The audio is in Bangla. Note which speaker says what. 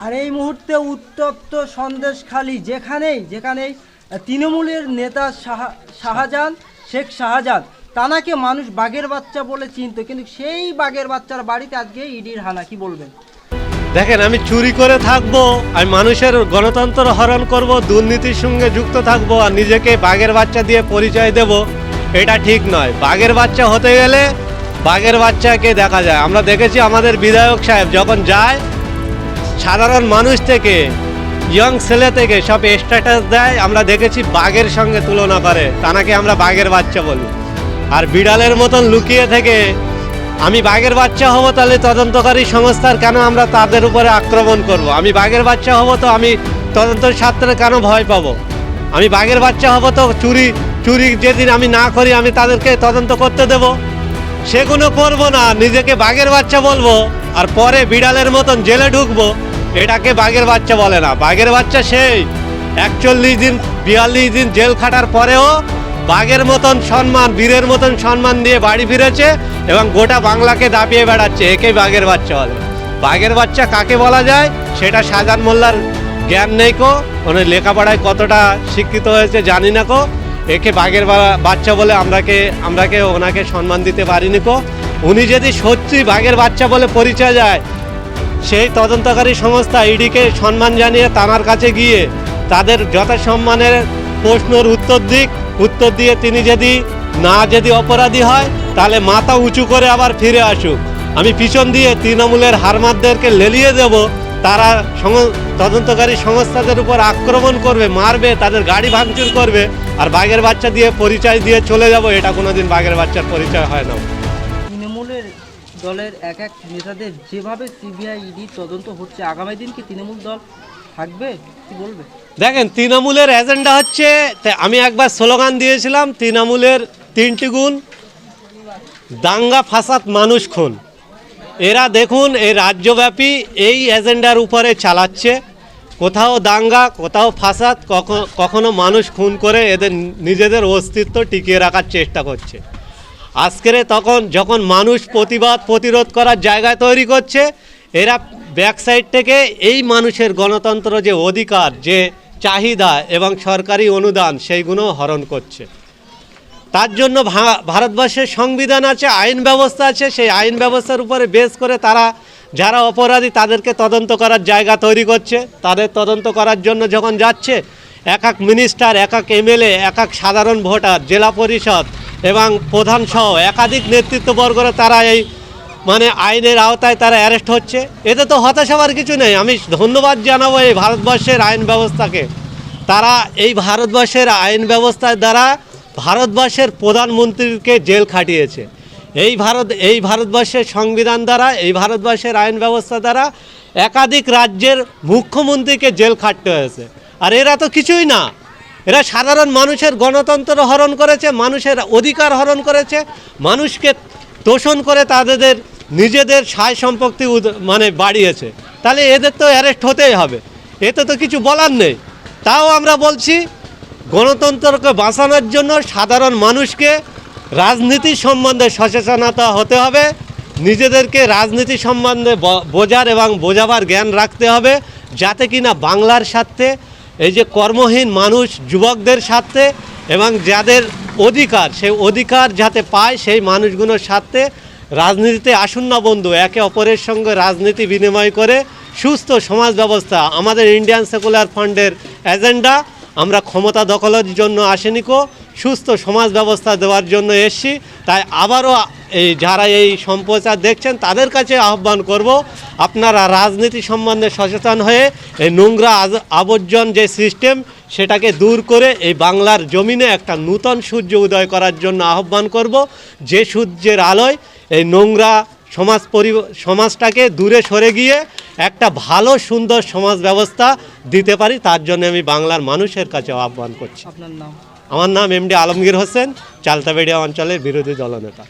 Speaker 1: আর এই মুহূর্তে উত্তপ্ত সন্দেশখালী যেখানেই যেখানেই তৃণমূলের নেতা শাহা- শাহজাহান, শেখ শাহজাহান তানাকে মানুষ বাঘের বাচ্চা বলে চিনত, কিন্তু সেই বাঘের বাচ্চার বাড়িতে আজকে ইডির হানা, কি বলবেন?
Speaker 2: দেখেন, আমি চুরি করে থাকব, আমি মানুষের গণতন্ত্র হরণ করব, দুর্নীতির সঙ্গে যুক্ত থাকব, আর নিজেকে বাঘের বাচ্চা দিয়ে পরিচয় দেব, এটা ঠিক নয়। বাঘের বাচ্চা হতে গেলে বাঘের বাচ্চাকে দেখা যায়। আমরা দেখেছি আমাদের বিধায়ক সাহেব যখন যায় সাধারণ মানুষ থেকে ইয়ং ছেলে থেকে সব স্ট্যাটাস দেয়, আমরা দেখেছি বাঘের সঙ্গে তুলনা করে। তানাকে আমরা বাঘের বাচ্চা বলি? আর বিড়ালের মতন লুকিয়ে থেকে, আমি বাঘের বাচ্চা হব তাহলে তদন্তকারী সংস্থার কেন আমরা তাদের উপরে আক্রমণ করব। আমি বাঘের বাচ্চা হব তো আমি তদন্ত ছাত্রে কেন ভয় পাবো? আমি বাঘের বাচ্চা হব তো চুরি চুরি যেদিন আমি না করি আমি তাদেরকে তদন্ত করতে দেব? সেগুলো করব না, নিজেকে বাঘের বাচ্চা বলব, আর পরে বিড়ালের মতন জেলে ঢুকবো। এটাকে বাঘের বাচ্চা বলে না। বাঘের বাচ্চা সেই। একচল্লিশ দিন, বিয়াল্লিশ দিন জেল খাটার পরেও বাঘের মতন সম্মান, বীরের মতন সম্মান দিয়ে বাড়ি ফিরেছে এবং গোটা বাংলাকে দাপিয়ে বেড়াচ্ছে। একে বাঘের বাচ্চা বলে। বাঘের বাচ্চা কাকে বলা যায়? সেটা সাজান মোল্লার জ্ঞান নেই কো। উনি লেখাপড়ায় কতটা শিক্ষিত হয়েছে জানি না কো। একে বাঘের বাচ্চা বলে আমরাকে আমরাকে ওনাকে সম্মান দিতে পারিনি কো। উনি যদি সত্যি বাঘের বাচ্চা বলে পরিচয় যায় সেই তদন্তকারী সংস্থা ইডিকে সম্মান জানিয়ে তানার কাছে গিয়ে তাদের যথাসম্মানের প্রশ্নের উত্তর দিক। উত্তর দিয়ে তিনি যদি না যদি অপরাধী হয়, তাহলে মাথা উঁচু করে আবার ফিরে আসুক। আমি পিছন দিয়ে তৃণমূলের হারমারদেরকে লেলিয়ে দেব। তারা তদন্তকারী সংস্থাদের উপর আক্রমণ করবে, মারবে, তাদের গাড়ি ভাঙচুর করবে, আর বাঘের বাচ্চা দিয়ে পরিচয় দিয়ে চলে যাব। এটা কোনোদিন বাঘের বাচ্চার পরিচয় হয় না।
Speaker 1: দলের এক এক নেতাদের যেভাবে সিবিআই ইডি তদন্ত হচ্ছে, আগামী দিন কি তৃণমূল দল থাকবে? কি বলবে?
Speaker 2: দেখেন, তৃণমূলের এজেন্ডা হচ্ছে আমি একবার স্লোগান দিয়েছিলাম, তৃণমূলের তিনটি গুণ, দাঙ্গা, ফাসাদ, মানুষ, খুন। এরা দেখুন, এই রাজ্যব্যাপী এই এজেন্ডার উপরে চালাচ্ছে। কোথাও দাঙ্গা, কোথাও ফাসাদ কখনো মানুষ খুন করে এদের নিজেদের অস্তিত্ব টিকিয়ে রাখার চেষ্টা করছে। আজকের তখন যখন মানুষ প্রতিবাদ, প্রতিরোধ করার জায়গা তৈরি করছে, এরা ব্যাক সাইড থেকে এই মানুষের গণতন্ত্র যে অধিকার, যে চাহিদা এবং সরকারি অনুদান, সেইগুলো হরণ করছে। তার জন্য ভারতবর্ষের সংবিধান আছে, আইন ব্যবস্থা আছে, সেই আইন ব্যবস্থার উপরে বেস করে তারা যারা অপরাধী, তাদেরকে তদন্ত করার জায়গা তৈরি করছে। তাদের তদন্ত করার জন্য যখন যাচ্ছে এক এক মিনিস্টার এক এক এমএলএ এক এক সাধারণ ভোটার, জেলা পরিষদ এবং প্রধান সহ একাধিক নেতৃত্ববর্গরা তারা এই মানে আইনের আওতায় তারা অ্যারেস্ট হচ্ছে। এতে তো হতাশ হওয়ার কিছু নেই। আমি ধন্যবাদ জানাব এই ভারতবর্ষের আইন ব্যবস্থাকে। তারা এই ভারতবর্ষের আইন ব্যবস্থার দ্বারা ভারতবর্ষের প্রধানমন্ত্রীকে জেল খাটিয়েছে। এই ভারত, এই ভারতবর্ষের সংবিধান দ্বারা, এই ভারতবর্ষের আইন ব্যবস্থা দ্বারা একাধিক রাজ্যের মুখ্যমন্ত্রীকে জেল খাটতে হয়েছে। আর এরা তো কিছুই না। এরা সাধারণ মানুষের গণতন্ত্র হরণ করেছে, মানুষের অধিকার হরণ করেছে, মানুষকে তোষণ করে তাদের নিজেদের সায় সম্পত্তি মানে বাড়িয়েছে। তাহলে এদের তো অ্যারেস্ট হতেই হবে। এতে তো কিছু বলার নেই। তাও আমরা বলছি, গণতন্ত্রকে বাঁচানোর জন্য সাধারণ মানুষকে রাজনীতি সম্বন্ধে সচেতনতা হতে হবে, নিজেদেরকে রাজনীতি সম্বন্ধে বোঝার এবং বোঝাবার জ্ঞান রাখতে হবে, যাতে কিনা বাংলার স্বার্থে এই যে কর্মহীন মানুষ যুবকদের স্বার্থে এবং যাদের অধিকার, সেই অধিকার যাতে পায় সেই মানুষগুলোর স্বার্থে রাজনীতিতে আসুন না বন্ধু একে অপরের সঙ্গে রাজনীতি বিনিময় করে সুস্থ সমাজ ব্যবস্থা আমাদের ইন্ডিয়ান সেকুলার ফান্ডের এজেন্ডা। আমরা ক্ষমতা দখলের জন্য আসেনি কো, সুস্থ সমাজ ব্যবস্থা দেওয়ার জন্য এসছি। তাই আবারও এই যারা এই সম্প্রচার দেখছেন, তাদের কাছে আহ্বান করব, আপনারা রাজনীতি সম্বন্ধে সচেতন হয়ে এই নোংরা আবর্জন যে সিস্টেম সেটাকে দূর করে এই বাংলার জমিনে একটা নূতন সূর্য উদয় করার জন্য আহ্বান করব। যে সূর্যের আলোয় এই নোংরা সমাজ পরি সমাজটাকে দূরে সরে গিয়ে একটা ভালো সুন্দর সমাজ ব্যবস্থা দিতে পারি তার জন্য আমি বাংলার মানুষের কাছে আহ্বান করছি।
Speaker 1: আপনার নাম?
Speaker 2: আমার নাম এমডি আলমগীর হোসেন চালতাবেড়িয়া অঞ্চলের বিরোধী দলনেতা।